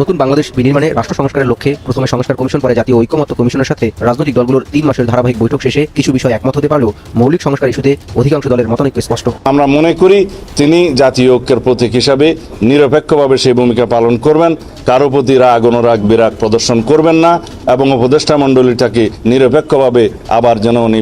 নতুন বাংলাদেশ বিনির্মাণে রাষ্ট্র সংস্কারের লক্ষ্যে প্রথমে সংস্কার কমিশন পরে জাতীয় ঐক্যমত্য কমিশনের সাথে রাজনৈতিক দলগুলোর তিন মাসের ধারাবাহিক বৈঠক শেষে কিছু বিষয় একমত হতে পারলেও মৌলিক সংস্কার ইস্যুতে অধিকাংশ দলের মতানৈক্য স্পষ্ট। আমরা মনে করি তিনি জাতীয় ঐক্যের প্রতীক হিসাবে নিরপেক্ষভাবে সেই ভূমিকা পালন করবেন, কারও প্রতি রাগ, অনুরাগ, বিরাগ প্রদর্শন করবেন না এবং উপদেষ্টা মণ্ডলীটাকে নিরপেক্ষভাবে আবার যেন উনি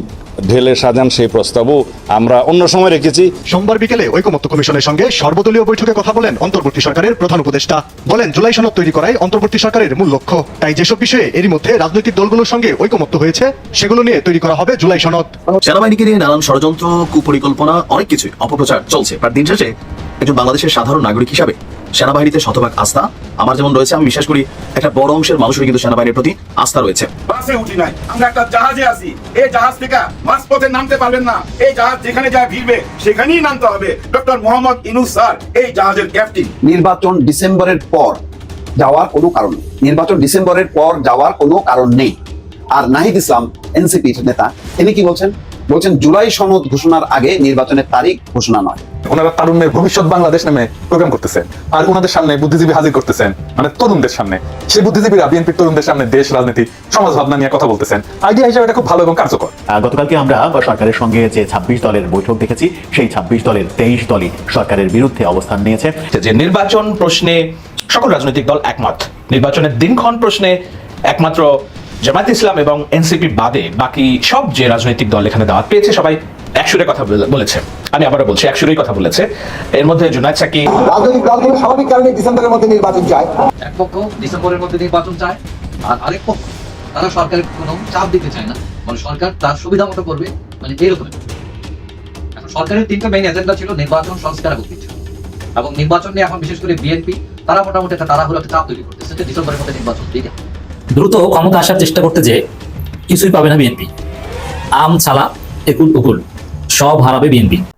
ঢেলে সাজান সেই প্রস্তাবও আমরা অন্য সময় রেখেছি। সোমবার বিকেলে ঐকমত্য কমিশনের সঙ্গে সর্বদলীয় বৈঠকে কথা বলেন অন্তর্বর্তী সরকারের প্রধান উপদেষ্টা। বলেন জুলাই সনদ তৈরি করাই অন্তর্বর্তী সরকারের মূল লক্ষ্য। তাই যেসব বিষয়ে এরই মধ্যে রাজনৈতিক দলগুলোর সঙ্গে ঐকমত্য হয়েছে সেগুলো নিয়ে তৈরি করা হবে জুলাই সনদ। সেনাবাহিনীকে নিয়ে নানান ষড়যন্ত্র কুপরিকল্পনা অনেক কিছুই অপপ্রচার চলছে। আর দিন শেষে একজন বাংলাদেশের সাধারণ নাগরিক হিসাবে সেনাবাহিনীতে শতভাগ আস্থা। আমার যেমন রয়েছে আমি বিশ্বাস করি একটা বড় অংশের মানুষের কিন্তু সেনাবাহিনীর প্রতি আস্থা রয়েছে। বাসে উঠি নাই। আমরা একটা জাহাজে এই জাহাজ থেকে মাঝপথে নামতে পারবেন না। এই জাহাজ যেখানে ভিড়বে সেখানেই নামতে হবে। ডক্টর মোহাম্মদ ইনুস স্যার এই জাহাজের ক্যাপ্টেন নির্বাচন ডিসেম্বরের পর যাওয়ার কোনো কারণ নেই। নির্বাচন ডিসেম্বরের পর যাওয়ার কোনো কারণ নেই। আর নাহিদ ইসলাম এনসিপির নেতা তিনি কি বলছেন? বলছেন জুলাই সনদ ঘোষণার আগে নির্বাচনের তারিখ ঘোষণা নয়। ওনারা তারুণ্যের ভবিষ্যৎ বাংলাদেশ নামে প্রোগ্রাম করতেছেন আর ওনাদের সামনে বুদ্ধিজীবী হাজির করতেছেন মানে তরুণদের সামনে। সেই বুদ্ধিজীবীরা বিএনপির তরুণদের সামনে দেশ রাজনীতি সমাজ ভাবনা নিয়ে কথা বলতেছেন। আইডিয়া হিসেবে এটা খুব ভালো এবং কার্যকর। গতকালকে আমরা সরকারের সঙ্গে যে ছাব্বিশ দলের বৈঠক দেখেছি সেই ছাব্বিশ দলের তেইশ দলই সরকারের বিরুদ্ধে অবস্থান নিয়েছে। যে নির্বাচন প্রশ্নে সকল রাজনৈতিক দল একমত। নির্বাচনের দিনক্ষণ প্রশ্নে একমাত্র জামায়াত ইসলাম এবং এনসিপি বাদে বাকি সব যে রাজনৈতিক দল এখানে দাওয়াত পেয়েছে সবাই একসুরে কথা বলে- বলেছে। আমি আবারও বলছি একসুরেই কথা বলেছে। এর মধ্যে জুনায়দ সাকি রাজনৈতিক দলগুলো স্বাভাবিক কারণে ডিসেম্বরের মধ্যে নির্বাচন চায়। এক পক্ষ ডিসেম্বরের মধ্যে নির্বাচন চায় আর আরেক পক্ষ তারা সরকারের কোনো চাপ দিতে চায় না। মানে সরকার তার সুবিধা মতো করবে মানে এরকম। এখন সরকারের তিনটা মেইন এজেন্ডা ছিল নির্বাচন সংস্কার এবং কিছু এবং নির্বাচন নিয়ে এখন বিশেষ করে বিএনপি তারা মোটামুটি একটা তারা হলো একটা চাপ তৈরি করতেছে যে ডিসেম্বরের মধ্যে নির্বাচন দিকে দ্রুত ক্ষমতা আসার চেষ্টা করতে যে কিছুই পাবে না বিএনপি। আম ছালা একুল উকুল। সব হারাবে বিএনপি।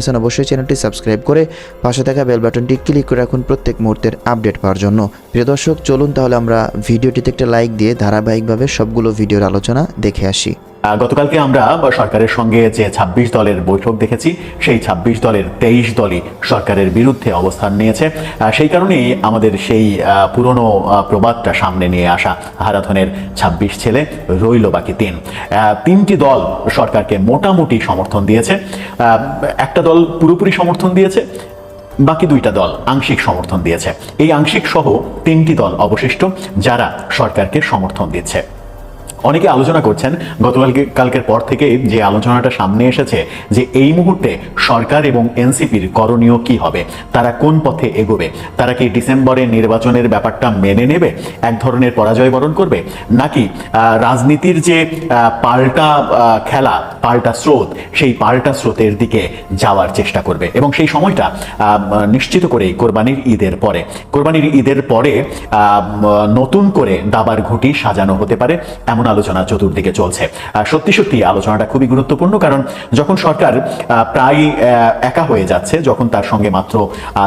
আছেন অবশ্যই চ্যানেলটি সাবস্ক্রাইব করে পাশে থাকা বেল বাটনটি ক্লিক করে রাখুন প্রত্যেক মুহূর্তের আপডেট পাওয়ার জন্য। প্রিয় দর্শক, চলুন তাহলে আমরা ভিডিওটিতে একটা লাইক দিয়ে ধারাবাহিকভাবে সবগুলো ভিডিওর আলোচনা দেখে আসি। গতকালকে আমরা সরকারের সঙ্গে যে ছাব্বিশ দলের বৈঠক দেখেছি, সেই ছাব্বিশ দলের তেইশ দলই সরকারের বিরুদ্ধে অবস্থান নিয়েছে। সেই কারণেই আমাদের সেই পুরনো প্রবাদটা সামনে নিয়ে আসা হারাধনের ছাব্বিশ ছেলে রইল বাকি তিন। তিনটি দল সরকারকে মোটামুটি সমর্থন দিয়েছে। একটা দল পুরোপুরি সমর্থন দিয়েছে, বাকি দুইটা দল আংশিক সমর্থন দিয়েছে। এই আংশিক সহ তিনটি দল অবশিষ্ট যারা সরকারকে সমর্থন দিচ্ছে। অনেকে আলোচনা করছেন গতকালকে কালকের পর থেকে যে আলোচনাটা সামনে এসেছে যে এই মুহূর্তে সরকার এবং এনসিপির করণীয় কি হবে, তারা কোন পথে এগোবে, তারা কি ডিসেম্বরে নির্বাচনের ব্যাপারটা মেনে নেবে, এক ধরনের পরাজয় বরণ করবে, নাকি রাজনীতির যে পাল্টা খেলা, পাল্টা স্রোত, সেই পাল্টা স্রোতের দিকে যাওয়ার চেষ্টা করবে। এবং সেই সময়টা নিশ্চিত করেই কোরবানির ঈদের পরে। কোরবানির ঈদের পরে নতুন করে দাবার ঘুটি সাজানো হতে পারে, এমন আলোচনা চতুর্দিকে চলছে। সত্যি সত্যি আলোচনাটা খুবই গুরুত্বপূর্ণ কারণ যখন সরকার প্রায় একা হয়ে যাচ্ছে, যখন তার সঙ্গে মাত্র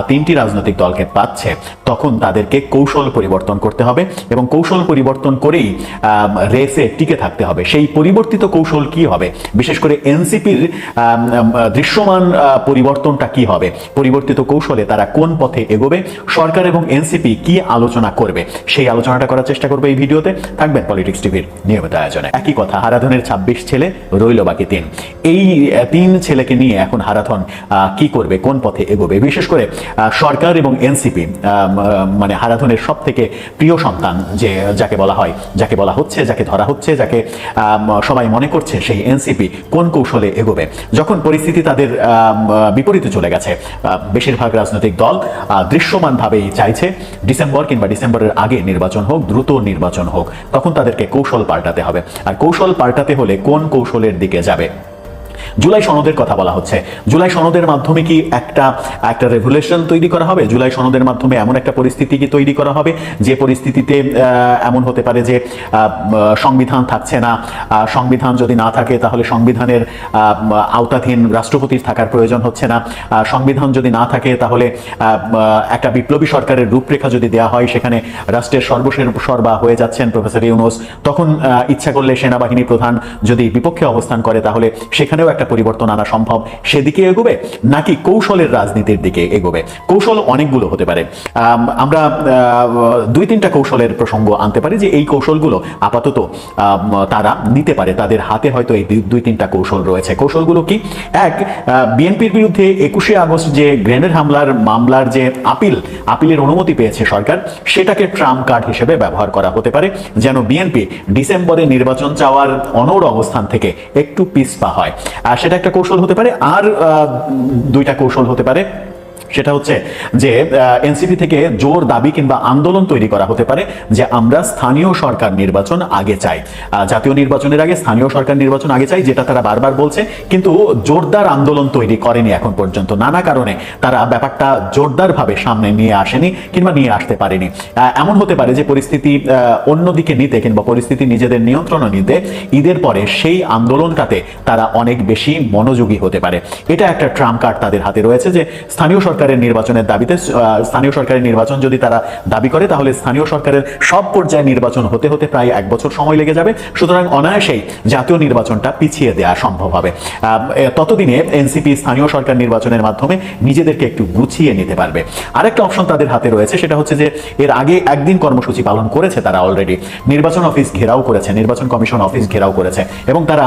তিনটি রাজনৈতিক দলকে পাচ্ছে, তখন তাদেরকে কৌশল পরিবর্তন করতে হবে এবং কৌশল পরিবর্তন করেই রেসে টিকে থাকতে হবে। সেই পরিবর্তিত কৌশল কি হবে? বিশেষ করে এনসিপির দৃশ্যমান পরিবর্তনটা কি হবে? পরিবর্তিত কৌশলে তারা কোন পথে এগোবে? সরকার এবং এনসিপি কি আলোচনা করবে? সেই আলোচনাটা করার চেষ্টা করবে এই ভিডিওতে। থাকবেন পলিটিক্স টিভির নিয়মিত আয়োজনে একই কথা, হারাধনের ছাব্বিশ ছেলে রইল বাকি তিন। এই তিন ছেলেকে নিয়ে এখন হারাধন কি করবে, কোন পথে এগোবে? বিশেষ করে সরকার এবং এনসিপি মানে হারাধনের সব থেকে প্রিয় সন্তান যে, যাকে বলা হয়, যাকে বলা হচ্ছে, যাকে ধরা হচ্ছে, যাকে সবাই মনে করছে সেই এনসিপি কোন কৌশলে এগোবে? যখন পরিস্থিতি তাদের বিপরীতে চলে গেছে বেশিরভাগ রাজনৈতিক দল দৃশ্যমানভাবেই চাইছে, ডিসেম্বর কিংবা ডিসেম্বরের আগে নির্বাচন হোক, দ্রুত নির্বাচন হোক, তখন তাদেরকে কৌশল পাল্টাতে হবে। আর কৌশল পাল্টাতে হলে কোন কৌশলের দিকে যাবে? জুলাই সনদের কথা বলা হচ্ছে। জুলাই সনদের মাধ্যমে কি একটা একটা রেভুলেশন তৈরি করা হবে? জুলাই সনদের মাধ্যমে এমন একটা পরিস্থিতি কি তৈরি করা হবে? যে পরিস্থিতিতে এমন হতে পারে যে সংবিধান থাকছে না। সংবিধান যদি না থাকে, তাহলে সংবিধানের আওতাধীন রাষ্ট্রপতির থাকার প্রয়োজন হচ্ছে না। সংবিধান যদি না থাকে, তাহলে একটা বিপ্লবী সরকারের রূপরেখা যদি দেওয়া হয়, সেখানে রাষ্ট্রের সর্বশেষ সর্বা হয়ে যাচ্ছেন প্রফেসর ইউনুস, তখন ইচ্ছা করলে সেনাবাহিনী প্রধান যদি বিপক্ষে অবস্থান করে, তাহলে সেখানেও একটা পরিবর্তন আনা সম্ভব সেদিকে এগোবে নাকি কৌশলের রাজনীতির দিকে এগোবে? কৌশল অনেকগুলো হতে পারে। আমরা দুই তিনটা কৌশলের প্রসঙ্গ আনতে পারি যে এই কৌশলগুলো আপাতত তারা নিতে পারে। তাদের হাতে হয়তো এই দুই- তিনটা কৌশল রয়েছে। কৌশলগুলো কি? এক বিএনপির বিরুদ্ধে একুশে আগস্ট যে গ্রেনেড হামলার মামলার যে আপিল, আপিলের অনুমতি পেয়েছে সরকার, সেটাকে ট্রাম কার্ড হিসেবে ব্যবহার করা হতে পারে, যেন বিএনপি ডিসেম্বরে নির্বাচন চাওয়ার অনড় অবস্থান থেকে একটু পিছপা হয়। সেটা একটা কৌশল হতে পারে আর দুইটা কৌশল হতে পারে। সেটা হচ্ছে যে এনসিপি থেকে জোর দাবি কিংবা আন্দোলন তৈরি করা হতে পারে যে আমরা স্থানীয় সরকার নির্বাচন আগে চাই। জাতীয় নির্বাচনের আগে স্থানীয় সরকার নির্বাচন আগে চাই, যেটা তারা বারবার বলছে, কিন্তু জোরদার আন্দোলন তৈরি করেনি এখন পর্যন্ত। নানা কারণে তারা ব্যাপারটা জোরদারভাবে সামনে নিয়ে আসেনি কিংবা নিয়ে আসতে পারেনি। এমন হতে পারে যে পরিস্থিতি অন্যদিকে নিতে কিংবা পরিস্থিতি নিজেদের নিয়ন্ত্রণ নিতে ঈদের পরে সেই আন্দোলনটাতে তারা অনেক বেশি মনোযোগী হতে পারে। এটা একটা ট্রাম্প কার্ড তাদের হাতে রয়েছে যে, স্থানীয় সরকারের নির্বাচনের দাবিতে স্থানীয় সরকারের নির্বাচন যদি তারা দাবি করে, তাহলে স্থানীয় সরকারের সব পর্যায়ে নির্বাচন হতে হতে প্রায় এক বছর সময় লেগে যাবে। সুতরাং অনায়াসেই জাতীয় নির্বাচনটা পিছিয়ে দেওয়া সম্ভব হবে। ততদিনে এনসিপি স্থানীয় সরকার নির্বাচনের মাধ্যমে নিজেদেরকে একটু গুছিয়ে নিতে পারবে। আরেকটা অপশন তাদের হাতে রয়েছে, সেটা হচ্ছে যে এর আগে একদিন কর্মসূচি পালন করেছে তারা অলরেডি নির্বাচন অফিস ঘেরাও করেছে, নির্বাচন কমিশন অফিস ঘেরাও করেছে, এবং তারা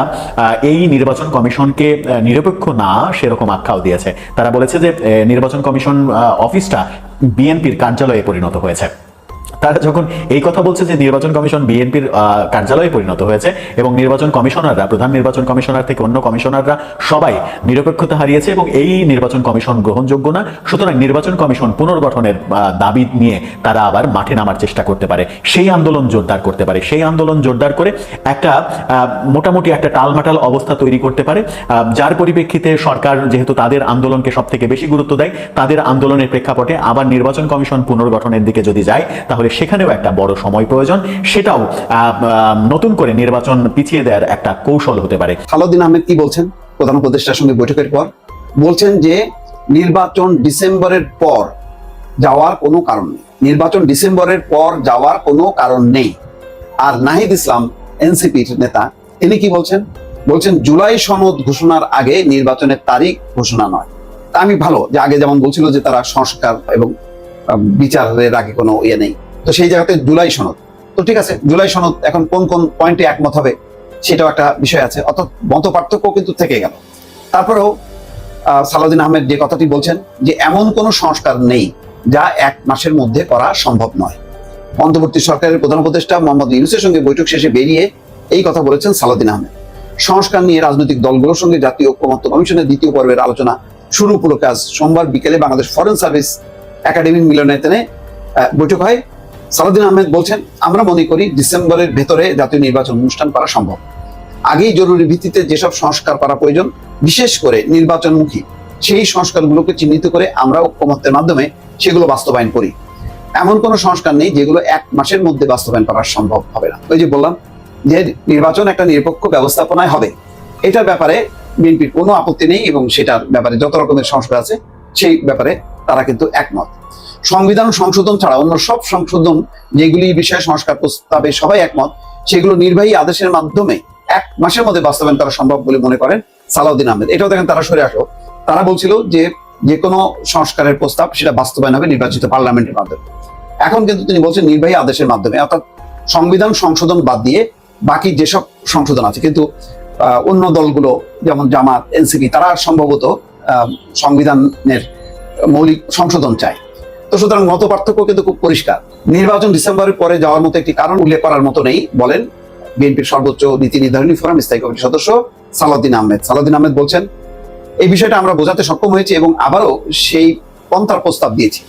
এই নির্বাচন কমিশনকে নিরপেক্ষ না সেরকম আখ্যাও দিয়েছে। তারা বলেছে যে নির্বাচন কমিশন অফিসটা বিএনপির কার্যালয়ে পরিণত হয়েছে। তারা যখন এই কথা বলছে যে নির্বাচন কমিশন বিএনপির কার্যালয়ে পরিণত হয়েছে এবং নির্বাচন কমিশনাররা, প্রধান নির্বাচন কমিশনার থেকে অন্য কমিশনাররা সবাই নিরপেক্ষতা হারিয়েছে এবং এই নির্বাচন কমিশন গ্রহণযোগ্য না। সুতরাং নির্বাচন কমিশন পুনর্গঠনের দাবি নিয়ে তারা আবার মাঠে নামার চেষ্টা করতে পারে। সেই আন্দোলন জোরদার করতে পারে। সেই আন্দোলন জোরদার করে একটা মোটামুটি একটা টালমাটাল অবস্থা তৈরি করতে পারে। যার পরিপ্রেক্ষিতে সরকার যেহেতু তাদের আন্দোলনকে সব থেকে বেশি গুরুত্ব দেয়, তাদের আন্দোলনের প্রেক্ষাপটে আবার নির্বাচন কমিশন পুনর্গঠনের দিকে যদি যায়, তাহলে সেখানেও একটা বড় সময় প্রয়োজন। সেটাও নতুন করে নির্বাচন পিছিয়ে দেওয়ার একটা কৌশল হতে পারে। সালাউদ্দিন আহমেদ কি বলছেন? প্রধান উপদেষ্টার সঙ্গে বৈঠকের পর বলছেন যে, নির্বাচন ডিসেম্বরের পর যাওয়ার কোনো কারণ নেই। নির্বাচন ডিসেম্বরের পর যাওয়ার কোনো কারণ নেই। আর নাহিদ ইসলাম, এনসিপির নেতা, তিনি কি বলছেন? বলছেন, জুলাই সনদ ঘোষণার আগে নির্বাচনের তারিখ ঘোষণা নয়। তা আমি ভালো, যে আগে যেমন বলছিল যে তারা সংস্কার এবং বিচারের আগে কোনো ইয়ে নেই। তো সেই জায়গাতে জুলাই সনদ। তো ঠিক আছে, জুলাই সনদ এখন কোন কোন পয়েন্টে একমত হবে সেটাও একটা বিষয় আছে। অর্থাৎ মত পার্থক্য কিন্তু থেকে গেল। তারপরেও সালাউদ্দিন আহমেদ যে কথাটি বলছেন যে এমন কোনো সংস্কার নেই যা এক মাসের মধ্যে করা সম্ভব নয়। অন্তর্বর্তী সরকারের প্রধান উপদেষ্টা মোহাম্মদ ইউনুসের সঙ্গে বৈঠক শেষে বেরিয়ে এই কথা বলেছেন সালাউদ্দিন আহমেদ। সংস্কার নিয়ে রাজনৈতিক দলগুলোর সঙ্গে জাতীয় ঐক্যমত্য কমিশনের দ্বিতীয় পর্বের আলোচনা শুরু উপলক্ষে আজ সোমবার বিকেলে বাংলাদেশ ফরেন সার্ভিস একাডেমি মিলনায়তনে বৈঠক হয়। সালাউদ্দিন আহমেদ বলছেন, আমরা মনে করি ডিসেম্বরের ভেতরে জাতীয় নির্বাচন অনুষ্ঠান করা সম্ভব। আগেই জরুরি ভিত্তিতে যেসব সংস্কার করা প্রয়োজন, বিশেষ করে নির্বাচনমুখী, সেই সংস্কারগুলোকে চিহ্নিত করে আমরা ঐক্যমত্যের মাধ্যমে সেগুলো বাস্তবায়ন করি। এমন কোনো সংস্কার নেই যেগুলো এক মাসের মধ্যে বাস্তবায়ন করা সম্ভব হবে না। ওই যে বললাম যে নির্বাচন একটা নিরপেক্ষ ব্যবস্থাপনায় হবে। এটার ব্যাপারে বিএনপির কোনো আপত্তি নেই এবং সেটার ব্যাপারে যত রকমের সংস্কার আছে, সেই ব্যাপারে তারা কিন্তু একমত। সংবিধান সংশোধন ছাড়া অন্য সব সংশোধন যেগুলি বিষয়ে সংস্কার প্রস্তাবে সবাই একমত, সেগুলো নির্বাহী আদেশের মাধ্যমে এক মাসের মধ্যে বাস্তবায়ন করা সম্ভব বলে মনে করেন সালাউদ্দিন আহমেদ। এটাও দেখেন তারা সরে আসো। তারা বলছিল যে যে কোনো সংস্কারের প্রস্তাব সেটা বাস্তবায়ন হবে নির্বাচিত পার্লামেন্টের মাধ্যমে। এখন কিন্তু তিনি বলছেন নির্বাহী আদেশের মাধ্যমে, অর্থাৎ সংবিধান সংশোধন বাদ দিয়ে বাকি যেসব সংশোধন আছে, কিন্তু অন্য দলগুলো যেমন জামাত, এনসিপি, তারা সম্ভবত সংবিধানের মৌলিক সংশোধন চায়। তো সুতরাং মত পার্থক্য কিন্তু খুব পরিষ্কার। নির্বাচন ডিসেম্বরের পরে যাওয়ার মতো একটি কারণ উল্লেখ করার মতো নেই, বলেন বিএনপির সর্বোচ্চ নীতি নির্ধারণী ফোরাম, স্থায়ী কমিটির সদস্য সালাউদ্দিন আহমেদ। সালাউদ্দিন আহমেদ বলছেন, এই বিষয়টা আমরা বোঝাতে সক্ষম হয়েছি এবং আবারও সেই পন্থার প্রস্তাব দিয়েছি।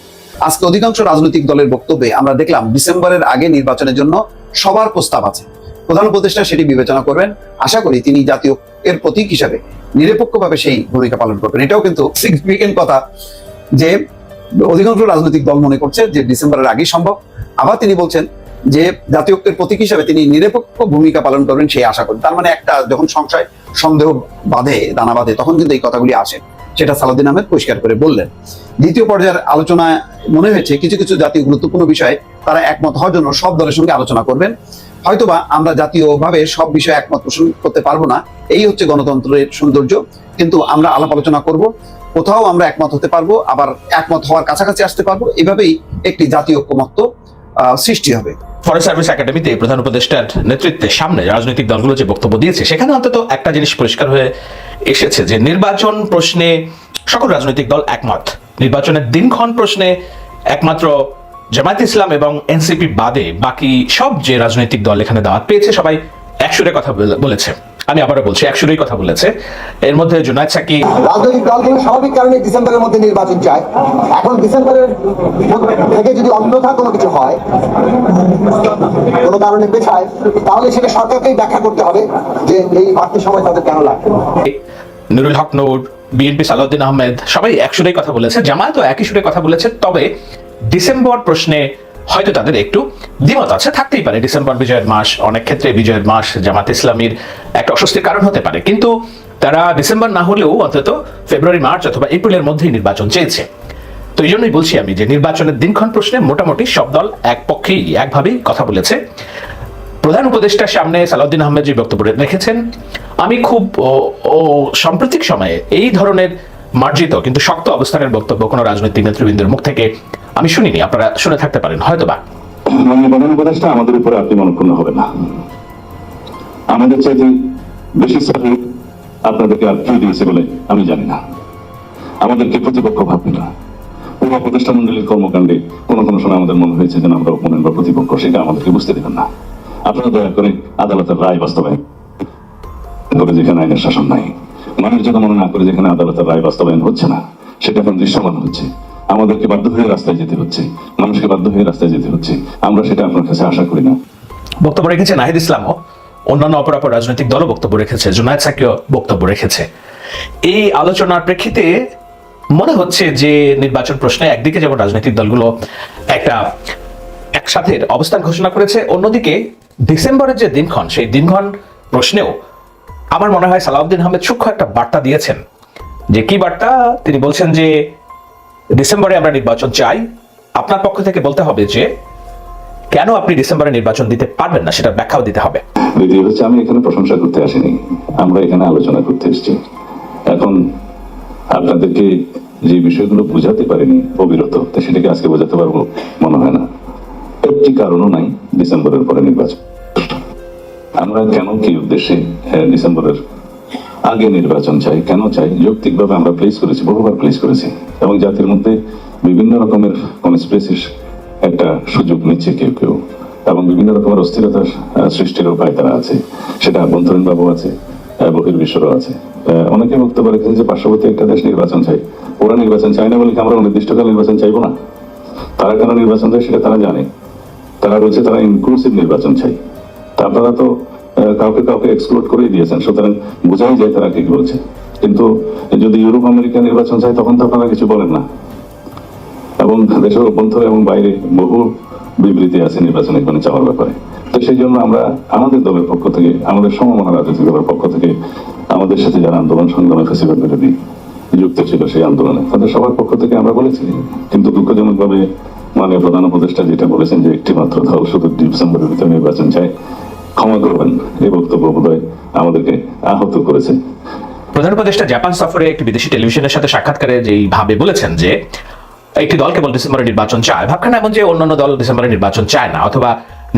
আজকে অধিকাংশ রাজনৈতিক দলের বক্তব্যে আমরা দেখলাম ডিসেম্বরের আগে নির্বাচনের জন্য সবার প্রস্তাব আছে। প্রধান উপদেষ্টা সেটি বিবেচনা করবেন। আশা করি তিনি জাতীয় এর প্রতীক হিসাবে নিরপেক্ষভাবে সেই ভূমিকা পালন করবেন। এটাও কিন্তু সিগনিফিকেন্ট কথা যে অধিকাংশ রাজনৈতিক দল মনে করছে যে ডিসেম্বরের আগেই সম্ভব। আবার তিনি বলছেন যে জাতীয় ঐক্যের প্রতীক হিসাবে তিনি নিরপেক্ষ ভূমিকা পালন করবেন সেই আশা করেন। তার মানে একটা যখন সংশয়, সন্দেহ বাঁধে, দানা বাঁধে, তখন কিন্তু এই কথাগুলি আসে। সেটা সালাউদ্দিন আহমেদ পরিষ্কার করে বললেন। দ্বিতীয় পর্যায়ের আলোচনায় মনে হয়েছে কিছু কিছু জাতীয় গুরুত্বপূর্ণ বিষয়ে তারা একমত হওয়ার জন্য সব দলের সঙ্গে আলোচনা করবেন। হয়তোবা আমরা জাতীয়ভাবে সব বিষয়ে একমত পোষণ করতে পারব না। এই হচ্ছে গণতন্ত্রের সৌন্দর্য। কিন্তু আমরা আলাপ আলোচনা করব। কোথাও আমরা একমত হতে পারব, আবার একমত হওয়ার কাছাকাছি আসতে পারব, এভাবেই একটি জাতীয় ঐক্যমত্য সৃষ্টি হবে। ফরেস্ট সার্ভিস একাডেমিতে প্রধান উপদেষ্টার নেতৃত্বে সামনে রাজনৈতিক দলগুলো যে বক্তব্য দিয়েছে, সেখানে অন্তত একটা জিনিস পরিষ্কার হয়ে এসেছে যে নির্বাচন প্রশ্নে সকল রাজনৈতিক দল একমত। নির্বাচনের দিনক্ষণ প্রশ্নে একমাত্র জামায়াত ইসলাম এবং এনসিপি বাদে বাকি সব যে রাজনৈতিক দল এখানে দাওয়াত পেয়েছে, সবাই একসুরে কথা বলেছে। আমি আবারও বলছি একসুরেই কথা বলেছে। এর মধ্যে জুনায়দ সাকি রাজনৈতিক দলগুলো স্বাভাবিক কারণে ডিসেম্বরের মধ্যে নির্বাচন চায় এখন ডিসেম্বরের থেকে যদি অন্যথা কোনো কিছু হয় কোনো কারণে পেছায় তাহলে সেটা সরকারকেই ব্যাখ্যা করতে হবে যে এই বাড়তি সময় তাদের কেন লাগবে। নুরুল হক নূর বিএনপি সালাউদ্দিন আহমেদ সবাই একসুরেই কথা বলেছে। জামায়াতও একই সুরে কথা বলেছে। তবে ডিসেম্বর প্রশ্নে হয়তো তাদের একটু দ্বিমত আছে, থাকতেই পারে। ডিসেম্বর বিজয়ের মাস, অনেক ক্ষেত্রে বিজয়ের মাস জামাত ইসলামীর একটা অস্বস্তির কারণ হতে পারে। কিন্তু তারা ডিসেম্বর না হলেও অন্তত ফেব্রুয়ারি, মার্চ অথবা এপ্রিলের মধ্যেই নির্বাচন চেয়েছে। তো এই জন্যই বলছি আমি যে নির্বাচনের দিনক্ষণ প্রশ্নে মোটামুটি সব দল এক পক্ষেই একভাবেই কথা বলেছে। প্রধান উপদেষ্টার সামনে সালাউদ্দিন আহমেদ যে বক্তব্য রেখেছেন। আমি খুব সাম্প্রতিক সময়ে এই ধরনের মার্জিত কিন্তু শক্ত অবস্থানের বক্তব্য কোনো রাজনৈতিক নেতৃবৃন্দের মুখ থেকে আমি শুনিনি। আপনারা শুনে থাকতে পারেন প্রধান উপদেষ্টা, আমাদের উপরে আপনি মনক্ষুণ্ণ হবে না। আমাদের চাইতে বেশি সার্ভিস আপনাদেরকে আর কেউ দিয়েছে বলে আমি জানি না। আমাদেরকে প্রতিপক্ষ ভাববে না। পুরো উপদেষ্টা মন্ডলীর কর্মকাণ্ডে কোনো কোনো সময় আমাদের মনে হয়েছে যেন আমরা অপোনেন্ট বা প্রতিপক্ষ, সেটা আমাদেরকে বুঝতে দেবেন না। আপনারা দয়া করে আদালতের রায় বাস্তবায়ন করে যেখানে আইনের শাসন নাই। যেন মনে না করে যেখানে আদালতের রায় বাস্তবায়ন হচ্ছে না, সেটা এখন দৃশ্যমান হচ্ছে। আমাদেরকে বাধ্য হয়ে রাস্তায় যেতে হচ্ছে, মানুষকে বাধ্য হয়ে রাস্তায় যেতে হচ্ছে। আমরা সেটা আপনার কাছে আশা করি না। বক্তব্য রেখেছে নাহিদ ইসলামও অন্যান্য অপরাপর রাজনৈতিক দলও বক্তব্য রেখেছে, জুনায়দ সাকিও বক্তব্য রেখেছে। এই আলোচনার প্রেক্ষিতে মনে হচ্ছে যে নির্বাচন প্রশ্নে একদিকে যেমন রাজনৈতিক দলগুলো একটা একসাথে অবস্থান ঘোষণা করেছে, অন্যদিকে ডিসেম্বরের যে দিনক্ষণ, সেই দিনক্ষণ প্রশ্নেও আমার মনে হয় সালাউদ্দিন আহমেদ সূক্ষ্ম একটা বার্তা দিয়েছেন। যে কি বার্তা? তিনি বলছেন যে, ডিসেম্বরে আমরা নির্বাচন চাই। আপনার পক্ষ থেকে বলতে হবে যে, কেন আপনি ডিসেম্বরে নির্বাচন দিতে পারবেন না? সেটা ব্যাখ্যাও দিতে হবে। হচ্ছে আমি এখানে প্রশংসা করতে আসিনি। আমরা এখানে আলোচনা করতে এসেছি। এখন আপনাদেরকে যে বিষয়গুলো বোঝাতে পারিনি, অবিরত সেটাকে আজকে বোঝাতে পারব মনে হয় না। একটি কারণও নাই ডিসেম্বরের পরে নির্বাচন। আমরা কেন কি উদ্দেশ্যে ডিসেম্বরের আগে নির্বাচন চাই, কেন চাই? যৌক্তিকভাবে আমরা প্লেস করেছি, বহুবার প্লেস করেছি। এবং জাতির মধ্যে বিভিন্ন রকমের কনস্পিরেসির একটা সুযোগ নিচ্ছে কেউ কেউ। এবং বিভিন্ন রকমের অস্থিরতার সৃষ্টির উপায় তারা আছে। সেটা অভ্যন্তরীণ ভাবে আছে বহির্বিশ্বরও আছে। অনেকে বক্তব্য রেখেছে যে পার্শ্ববর্তী একটা দেশ নির্বাচন চাই। ওরা নির্বাচন চায় না বলে কি আমরা অনির্দিষ্টকাল নির্বাচন চাইব না? তারা কেন নির্বাচন চায় সেটা তারা জানে। তারা বলছে তারা ইনক্লুসিভ নির্বাচন চাই। আপনারা তো কাউকে কাউকে এক্সক্লুড করেই দিয়েছেন, সুতরাং বোঝাই যায় তারা কি বলছে। কিন্তু যদি ইউরোপ আমেরিকা নির্বাচন চাই তখন তো আপনারা কিছু বলেন না। এবং দেশের অভ্যন্তরে এবং বাইরে বহু বিবৃতি আছে নির্বাচনে কোনো চাওয়ার ব্যাপারে। তো সেই জন্য আমরা আমাদের দলের পক্ষ থেকে, আমাদের সমমনা রাজনৈতিক দলের পক্ষ থেকে আমাদের সাথে যারা আন্দোলন সংগ্রামে ফেসিবাদ বিরোধী যুক্ত ছিল সেই আন্দোলনে, তাদের সবার পক্ষ থেকে আমরা বলেছি। কিন্তু দুঃখজনক ভাবে মাননীয় প্রধান উপদেষ্টা যেটা বলেছেন যে একটি মাত্র দল শুধু ডিসেম্বরের ভিতরে নির্বাচন চায় ক্ষমা করবেন। এই বক্তব্য বোধহয় আমাদেরকে আহত করেছে। প্রধান উপদেষ্টা জাপান সফরে একটি বিদেশি টেলিভিশনের সাথে সাক্ষাৎকারে যেই ভাবে বলেছেন যে, একটি দল কেবল ডিসেম্বরে নির্বাচন চায়, ভাবখানা এমন যে অন্যান্য দল ডিসেম্বরে নির্বাচন চায় না, অথবা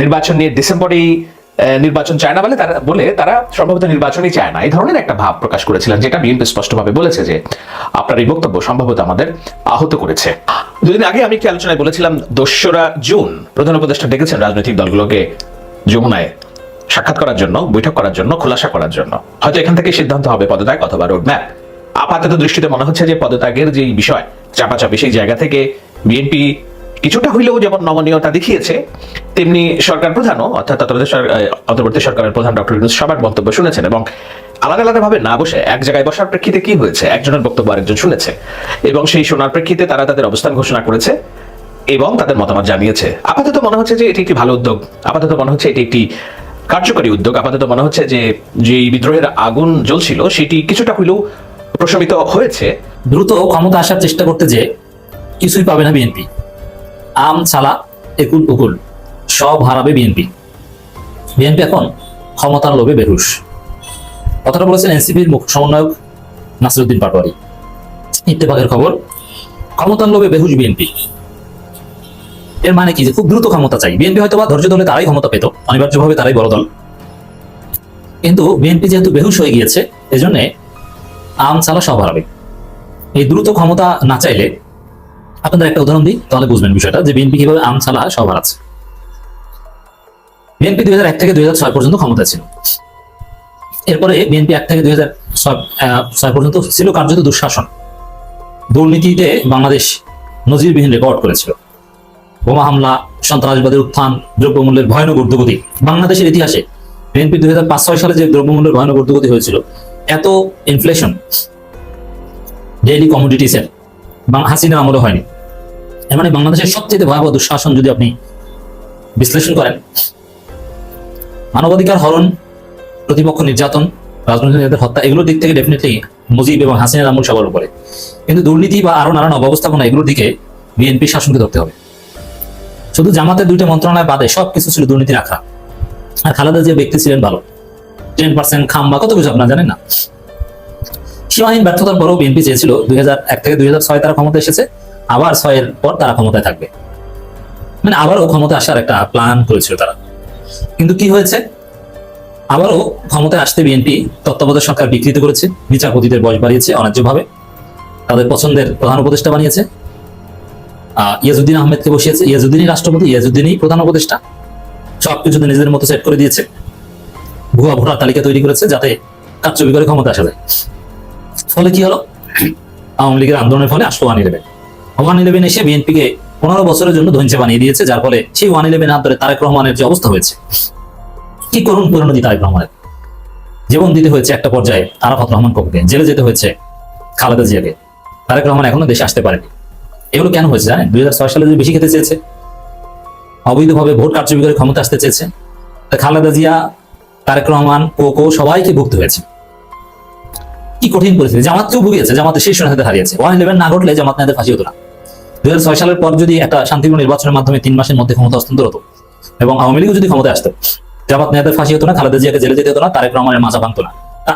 নির্বাচন নিয়ে ডিসেম্বরেই নির্বাচন চায় না বলে তারা বলে তারা সম্ভবত নির্বাচনই চায় না। এই ধরনের একটা ভাব প্রকাশ করেছিলেন, যেটা বিএনপি স্পষ্টভাবে বলেছে যে, আপনার এই বক্তব্য সম্ভবত আমাদের আহত করেছে। দুদিন আগে আমি একটি আলোচনায় বলেছিলাম, দোসরা জুন, প্রধান উপদেষ্টা ডেকেছেন রাজনৈতিক দলগুলোকে যমুনায়। সাক্ষাৎ করার জন্য, বৈঠক করার জন্য, খোলাসা করার জন্য। হয়তো এখান থেকে সিদ্ধান্ত হবে পদত্যাগ অথবা রোড ম্যাপ আপাতত দৃষ্টিতে মনে হচ্ছে যে পদত্যাগের যে বিষয়, চাপাচাপি সেই জায়গা থেকে বিএনপি কিছুটা হইলেও যেমন নমনীয়তা দেখিয়েছে, তেমনি সরকার প্রধানও, অর্থাৎ অন্তর্বর্তী সরকারের প্রধান ডক্টর ইউনুস সবার বক্তব্য শুনেছেন এবং আলাদা আলাদা ভাবে না বসে এক জায়গায় বসার প্রেক্ষিতে কি হয়েছে, একজনের বক্তব্য আরেকজন শুনেছে। এবং সেই শোনার প্রেক্ষিতে তারা তাদের অবস্থান ঘোষণা করেছে এবং তাদের মতামত জানিয়েছে। আপাতত মনে হচ্ছে যে এটি একটি ভালো উদ্যোগ। আপাতত মনে হচ্ছে এটি একটি কার্যকরী উদ্যোগ। আপাতত মনে হচ্ছে যে যে বিদ্রোহের আগুন জ্বলছিল, সেটি কিছুটা হইলেও প্রশমিত হয়েছে। দ্রুত ক্ষমতা আসার চেষ্টা করতে যে কিছুই পাবে না বিএনপি। আম, ছালা, একুল, উকুল, সব হারাবে বিএনপি। বিএনপি এখন ক্ষমতার লোভে বেহুশ। কথাটা বলেছেন এনসিপির মুখ সমন্বয়ক নাসিরুদ্দিন পাটোয়ারি। ইত্তেফাকের খবর, ক্ষমতার লোভে বেহুশ বিএনপি। এর মানে কি যে খুব দ্রুত ক্ষমতা চাই। বিএনপি হয়তো বা ধৈর্য ধরলে তারাই ক্ষমতা পেত, অনিবার্যভাবে তারাই বড় দল। কিন্তু বিএনপি যেহেতু বেহুশ হয়ে গিয়েছে, এজন্য আম ছালা সব হারাবে। এই দ্রুত ক্ষমতা না চাইলে, আপনাদের একটা উদাহরণ দিই, তাহলে বুঝবেন বিষয়টা যে বিএনপি কীভাবে আম ছালা সব হারাচ্ছে। বিএনপি দুই হাজার এক থেকে দুই হাজার ছয় পর্যন্ত ক্ষমতা ছিল। এরপরে বিএনপি এক থেকে দুই হাজার ছয় পর্যন্ত ছিল কার্যত দুঃশাসন। দুর্নীতিতে বাংলাদেশ নজিরবিহীন রেকর্ড করেছিল। বোমা হামলা সন্ত্রাসবাদের উত্থান, দ্রব্যমূল্যের ভয়ানক ঊর্ধ্বগতি। বাংলাদেশের ইতিহাসে বিএনপি দুই হাজার পাঁচ ছয় সালে যে দ্রব্যমূল্যের ভয়ানক ঊর্ধ্বগতি হয়েছিল, এত ইনফ্লেশন ডেইলি কমোডিটিসের হাসিনার আমলে হয়নি। এর মানে বাংলাদেশের সবচেয়ে ভয়াবহ দুঃশাসন যদি আপনি বিশ্লেষণ করেন, মানবাধিকার হরণ, প্রতিপক্ষ নির্যাতন, রাজনৈতিক নেতাদের হত্যা, এগুলোর দিক থেকে ডেফিনেটলি মুজিব এবং হাসিনার আমল সবার উপরে। কিন্তু দুর্নীতি বা আরও নানান অব্যবস্থাপনা এগুলোর দিকে বিএনপি শাসনকে ধরতে হবে। শুধু জামাতের দুইটা মন্ত্রণালয় বাদে সবকিছু ছিল দুর্নীতি রাখা। আর খালেদা যে ব্যক্তি ছিলেন ভালো। টেন পার্সেন্ট খাম্বা কত কিছু আপনারা জানেন না। সীমাহীন ব্যর্থতার পরেও বিএনপি চেয়েছিল দুই এক থেকে দুই ছয় তারা ক্ষমতা এসেছে, আবার ছয়ের পর তারা ক্ষমতায় থাকবে। মানে আবারও ক্ষমতা আসার একটা প্ল্যান করেছিল তারা। কিন্তু কি হয়েছে? আবারও ক্ষমতায় আসতে বিএনপি তত্ত্বাবধায়ক সরকার বিকৃত করেছে, বিচারপতিদের বয়স বাড়িয়েছে অন্যায্যভাবে তাদের পছন্দের প্রধান উপদেষ্টা বানিয়েছে। আহ, ইয়াজউদ্দিন আহমেদকে বসিয়েছে। ইয়াজউদ্দিনই রাষ্ট্রপতি ইয়াজউদ্দিনই প্রধান উপদেষ্টা। সবকিছুতে নিজেদের মতো সেট করে দিয়েছে। ভুয়া ভোটার তালিকা তৈরি করেছে যাতে কারচুপি করে ক্ষমতা আসা। যায় ফলে কি হলো? আওয়ামী লীগের আন্দোলনের ফলে আসলো ওয়ান ইলেভেন। ওয়ান ইলেভেন এসে বিএনপিকে পনেরো বছরের জন্য ধৈর্য বানিয়ে দিয়েছে যার ফলে সেই ওয়ান ইলেভেন ধরে তারেক রহমানের যে অবস্থা হয়েছে কি করুন পরিণতি তারেক রহমানের? জীবন দিতে হয়েছে একটা পর্যায়ে আরাফাত রহমান কপুকে জেলে যেতে হয়েছে খালেদা জিয়াকে। তারেক রহমান এখনও দেশে আসতে পারেনি। এগুলো কেন হয়েছে জানেন? দুই হাজার ছয় সালে যদি বেশি খেতে চেয়েছে, অবৈধভাবে ভোট কারচুপি করে ক্ষমতা আসতে চেয়েছে খালেদা জিয়া, তারেক রহমান, কোকো সবাইকে ভুগতে হয়েছে। কি কঠিন পরিস্থিতি। জামাতকেও ভুগিয়েছে জামাতের শীর্ষ নেতাদের হারিয়েছে। ওয়ান ইলেভেন না ঘটলে জামাত নেতাদের ফাঁসি হতো না। দুই হাজার ছয় সালের পর যদি একটা শান্তিপূর্ণ নির্বাচনের মাধ্যমে তিন মাসের মধ্যে ক্ষমতা হস্তান্তর হতো এবং আওয়ামী লীগও যদি ক্ষমতায় আসতো, জামাত নেতাদের ফাঁসি হতো না, খালেদা জিয়াকে জেলে যেতে হতো না, তারেক রহমানের মাজা ভাঙতো না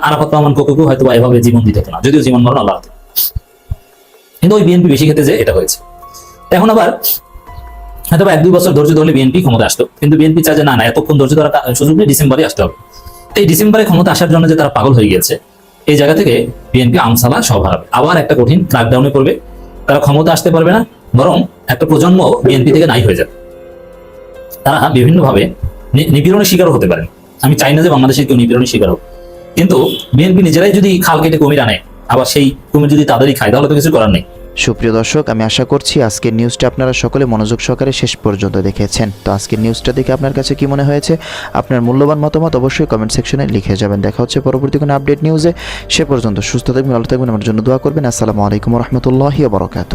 আরাফাত রহমান কোকুকেও হয়তো এভাবে জীবন দিতে হতো না, যদিও জীবন মরণ আল্লাহ। কিন্তু ওই বিএনপি বেশি ক্ষেত্রে যে এটা হয়েছে। এখন আবার হয়তো এক দুই বছর ধৈর্য ধরলে বিএনপি ক্ষমতা আসতো। কিন্তু বিএনপি চায় যে না না, এতক্ষণ ধৈর্য ধরা সুযোগ নেই, ডিসেম্বরে আসতে হবে। এই ডিসেম্বরে ক্ষমতা আসার জন্য যে তারা পাগল হয়ে গিয়েছে, এই জায়গা থেকে বিএনপি আমসালা সব হারাবে। আবার একটা কঠিন ক্রাকডাউনে পড়বে। তারা ক্ষমতা আসতে পারবে না, বরং একটা প্রজন্ম বিএনপি থেকে নাই হয়ে যাবে। তারা বিভিন্নভাবে নিপীড়নের শিকারও হতে পারেন। আমি চাই না যে বাংলাদেশের কেউ নিপীড়নের শিকার হোক। কিন্তু বিএনপি নিজেরাই যদি খাল কেটে কুমির আনে আবার সেই কুমির যদি তাদেরই খায়, তাহলে তো কিছু করার নেই। সুপ্রিয় দর্শক, আমি আশা করছি আজকের নিউজটা আপনারা সকলে মনোযোগ সহকারে শেষ পর্যন্ত দেখেছেন। তো আজকের নিউজটা দেখে আপনার কাছে কি মনে হয়েছে? আপনার মূল্যবান মতামত অবশ্যই কমেন্ট সেকশনে লিখে যাবেন। দেখা হচ্ছে পরবর্তী কোনো আপডেট নিউজে সে পর্যন্ত সুস্থ থাকবেন, ভালো থাকবেন। আমার জন্য দোয়া করবেন। আসসালামু আলাইকুম রহমতুল্লাহ বরকাত